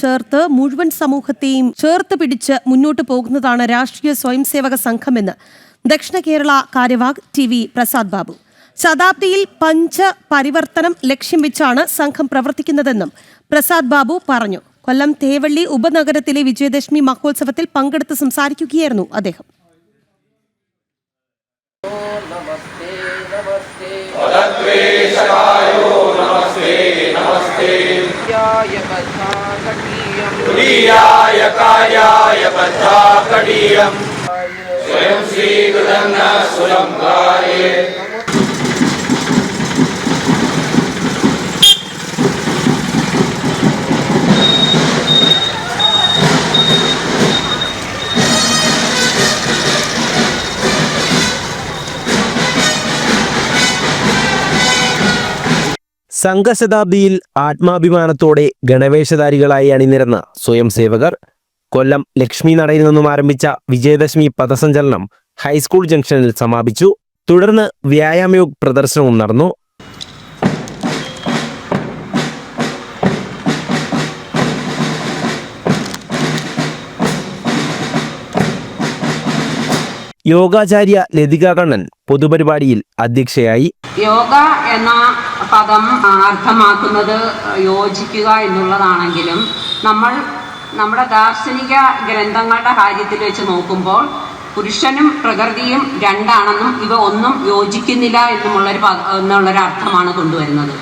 ചേർത്ത് മുഴുവൻ സമൂഹത്തെയും ചേർത്ത് പിടിച്ച് മുന്നോട്ട് പോകുന്നതാണ് രാഷ്ട്രീയ സ്വയംസേവക സംഘമെന്ന് ദക്ഷിണ കേരള കാര്യവാഹ് ടി വി പ്രസാദ് ബാബു. ശതാബ്ദിയിൽ പഞ്ച പരിവർത്തനം ലക്ഷ്യം വെച്ചാണ് സംഘം പ്രവർത്തിക്കുന്നതെന്നും പ്രസാദ് ബാബു പറഞ്ഞു. കൊല്ലം തേവള്ളി ഉപനഗരത്തിലെ വിജയദശമി മഹോത്സവത്തിൽ പങ്കെടുത്ത് സംസാരിക്കുകയായിരുന്നു അദ്ദേഹം. നമസ്തേ നമസ്തേ तुरीयाय कार्याय बद्धाकटीयम् स्वयं श्रीकृतन्न सुरं कार्ये സംഘശതാബ്ദിയിൽ ആത്മാഭിമാനത്തോടെ ഗണവേഷധാരികളായി അണിനിരന്ന സ്വയം സേവകർ കൊല്ലം ലക്ഷ്മി നടയിൽ നിന്നും ആരംഭിച്ച വിജയദശമി പഥസഞ്ചലനം ഹൈസ്കൂൾ ജംഗ്ഷനിൽ സമാപിച്ചു. തുടർന്ന് വ്യായാമയോഗ പ്രദർശനവും നടന്നു. യോഗാചാര്യ ലതിക കണ്ണൻ പൊതുപരിപാടിയിൽ അധ്യക്ഷയായി. യോഗ എന്ന പദം അർത്ഥമാക്കുന്നത് യോജിക്കുക എന്നുള്ളതാണെങ്കിലും നമ്മൾ നമ്മുടെ ദാർശനിക ഗ്രന്ഥങ്ങളുടെ കാര്യത്തിൽ വെച്ച് നോക്കുമ്പോൾ പുരുഷനും പ്രകൃതിയും രണ്ടാണെന്നും ഇവ ഒന്നും യോജിക്കുന്നില്ല എന്നുമുള്ളൊരു എന്നുള്ളൊരു അർത്ഥമാണ് കൊണ്ടുവരുന്നത്.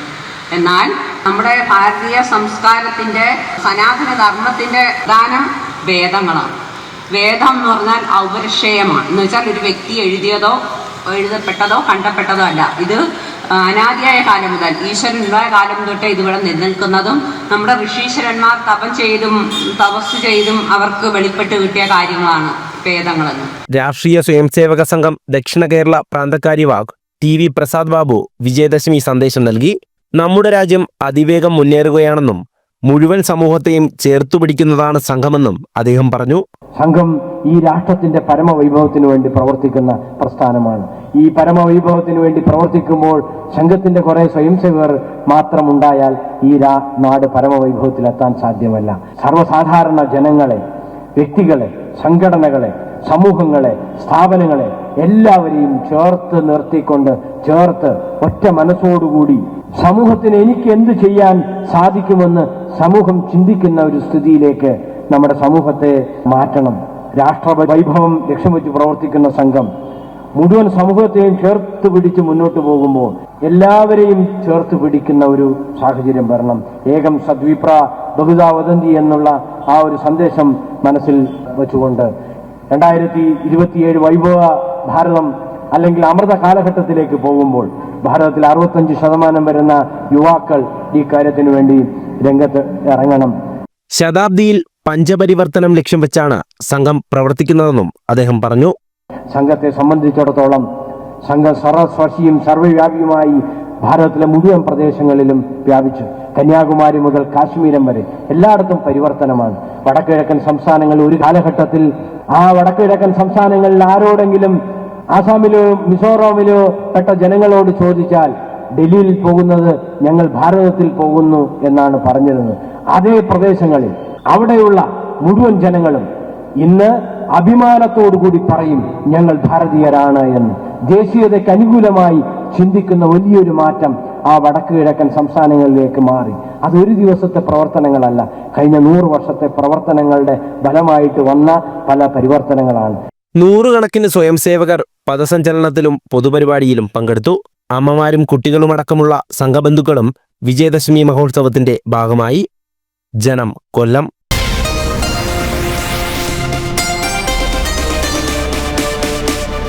എന്നാൽ നമ്മുടെ ഭാരതീയ സംസ്കാരത്തിന്റെ സനാതന ധർമ്മത്തിന്റെ ദാനം വേദങ്ങളാണ്. വേദം എന്ന് പറഞ്ഞാൽ ഔപരിഷയമാണ്. എന്ന് വെച്ചാൽ ഒരു വ്യക്തി എഴുതിയതോ എഴുതപ്പെട്ടതോ കണ്ടപ്പെട്ടതോ അല്ല. ഇത് അനാദിയായ കാലം മുതൽ ഈശ്വരനുണ്ടായ കാലം തൊട്ട് ഇതുവരെ നിലനിൽക്കുന്നതും നമ്മുടെ ഋഷീശ്വരന്മാർ തപം ചെയ്തും തപസ് ചെയ്തും അവർക്ക് വെളിപ്പെട്ട് കിട്ടിയ കാര്യങ്ങളാണ് വേദങ്ങളെന്ന്. രാഷ്ട്രീയ സ്വയംസേവക സംഘം ദക്ഷിണ കേരള പ്രാന്തക്കാരി വാഗ് ടി വി പ്രസാദ് ബാബു വിജയദശമി സന്ദേശം നൽകി. നമ്മുടെ രാജ്യം അതിവേഗം മുന്നേറുകയാണെന്നും മുഴുവൻ സമൂഹത്തെയും ചേർത്തുപിടിക്കുന്നതാണ് സംഘമെന്നും അദ്ദേഹം പറഞ്ഞു. സംഘം ഈ രാഷ്ട്രത്തിന്റെ പരമവൈഭവത്തിന് വേണ്ടി പ്രവർത്തിക്കുന്ന പ്രസ്ഥാനമാണ്. ഈ പരമവൈഭവത്തിന് വേണ്ടി പ്രവർത്തിക്കുമ്പോൾ സംഘത്തിന്റെ കുറെ സ്വയംസേവകർ മാത്രമുണ്ടായാൽ ഈ നാട് പരമവൈഭവത്തിലെത്താൻ സാധ്യമല്ല. സർവസാധാരണ ജനങ്ങളെ വ്യക്തികളെ സംഘടനകളെ സമൂഹങ്ങളെ സ്ഥാപനങ്ങളെ എല്ലാവരെയും ചേർത്ത് നിർത്തിക്കൊണ്ട് ചേർത്ത് ഒറ്റ മനസ്സോടുകൂടി സമൂഹത്തിന് എനിക്ക് എന്ത് ചെയ്യാൻ സാധിക്കുമെന്ന് സമൂഹം ചിന്തിക്കുന്ന ഒരു സ്ഥിതിയിലേക്ക് നമ്മുടെ സമൂഹത്തെ മാറ്റണം. രാഷ്ട്ര വൈഭവം ലക്ഷ്യം വെച്ച് പ്രവർത്തിക്കുന്ന സംഘം മുഴുവൻ സമൂഹത്തെയും ചേർത്ത് പിടിച്ച് മുന്നോട്ട് പോകുമ്പോൾ എല്ലാവരെയും ചേർത്ത് പിടിക്കുന്ന ഒരു സാഹചര്യം വരണം. ഏകം സദ്വിപ്ര ബഹുതാ വദന്തി എന്നുള്ള ആ ഒരു സന്ദേശം മനസ്സിൽ വെച്ചുകൊണ്ട് രണ്ടായിരത്തി ഇരുപത്തിയേഴ് വൈഭവ ഭാരതം അല്ലെങ്കിൽ അമൃത കാലഘട്ടത്തിലേക്ക് പോകുമ്പോൾ ഭാരതത്തിൽ അറുപത്തഞ്ച് ശതമാനം വരുന്ന യുവാക്കൾ ഈ കാര്യത്തിന് വേണ്ടി രംഗത്ത് ഇറങ്ങണം. ശതാബ്ദിയിൽ പഞ്ചപരിവർത്തനം ലക്ഷ്യം വെച്ചാണ് സംഘം പ്രവർത്തിക്കുന്നതെന്നും അദ്ദേഹം പറഞ്ഞു. സംഘത്തെ സംബന്ധിച്ചിടത്തോളം സംഘം സർവസ്പർശിയും സർവവ്യാപിയുമായി ഭാരതത്തിലെ മുഴുവൻ പ്രദേശങ്ങളിലും വ്യാപിച്ചു. കന്യാകുമാരി മുതൽ കാശ്മീരം വരെ എല്ലായിടത്തും പരിവർത്തനമാണ്. വടക്കിഴക്കൻ സംസ്ഥാനങ്ങളിൽ ഒരു കാലഘട്ടത്തിൽ ആ വടക്കിഴക്കൻ സംസ്ഥാനങ്ങളിൽ ആരോടെങ്കിലും ആസാമിലോ മിസോറാമിലോ പെട്ട ജനങ്ങളോട് ചോദിച്ചാൽ ഡൽഹിയിൽ പോകുന്നത് ഞങ്ങൾ ഭാരതത്തിൽ പോകുന്നു എന്നാണ് പറഞ്ഞിരുന്നത്. അതേ പ്രദേശങ്ങളിൽ അവിടെയുള്ള മുഴുവൻ ജനങ്ങളും ഇന്ന് അഭിമാനത്തോടുകൂടി പറയും ഞങ്ങൾ ഭാരതീയരാണ് എന്ന്. ദേശീയതയ്ക്ക് അനുകൂലമായി ചിന്തിക്കുന്ന വലിയൊരു മാറ്റം ആ വടക്ക് കിഴക്കൻ സംസ്ഥാനങ്ങളിലേക്ക് മാറി. അതൊരു ദിവസത്തെ പ്രവർത്തനങ്ങളല്ല. കഴിഞ്ഞ നൂറ് വർഷത്തെ പ്രവർത്തനങ്ങളുടെ ഫലമായിട്ട് വന്ന പല പരിവർത്തനങ്ങളാണ്. നൂറുകണക്കിന് സ്വയംസേവകർ പദസഞ്ചലനത്തിലും പൊതുപരിപാടിയിലും പങ്കെടുത്തു. അമ്മമാരും കുട്ടികളുമടക്കമുള്ള സംഘബന്ധുക്കളും വിജയദശമി മഹോത്സവത്തിന്റെ ഭാഗമായി. ജനം കൊല്ലം.